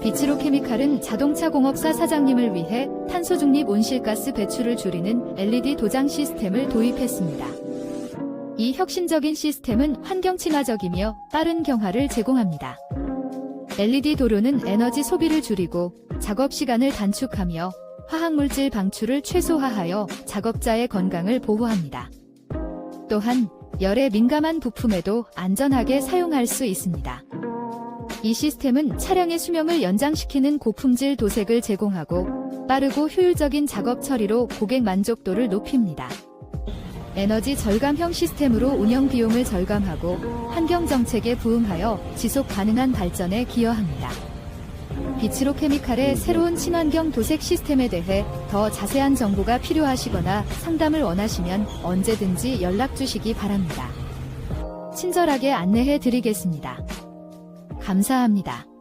비치로 케미칼은 자동차 공업사 사장님을 위해 탄소 중립 온실가스 배출을 줄이는 LED 도장 시스템을 도입했습니다. 이 혁신적인 시스템은 환경 친화적이며 빠른 경화를 제공합니다. LED 도료는 에너지 소비를 줄이고 작업 시간을 단축하며 화학물질 방출을 최소화하여 작업자의 건강을 보호합니다. 또한 열에 민감한 부품에도 안전하게 사용할 수 있습니다. 이 시스템은 차량의 수명을 연장시키는 고품질 도색을 제공하고 빠르고 효율적인 작업 처리로 고객 만족도를 높입니다. 에너지 절감형 시스템으로 운영 비용을 절감하고 환경 정책에 부응하여 지속 가능한 발전에 기여합니다. 비치로 케미칼의 새로운 친환경 도색 시스템에 대해 더 자세한 정보가 필요하시거나 상담을 원하시면 언제든지 연락 주시기 바랍니다. 친절하게 안내해 드리겠습니다. 감사합니다.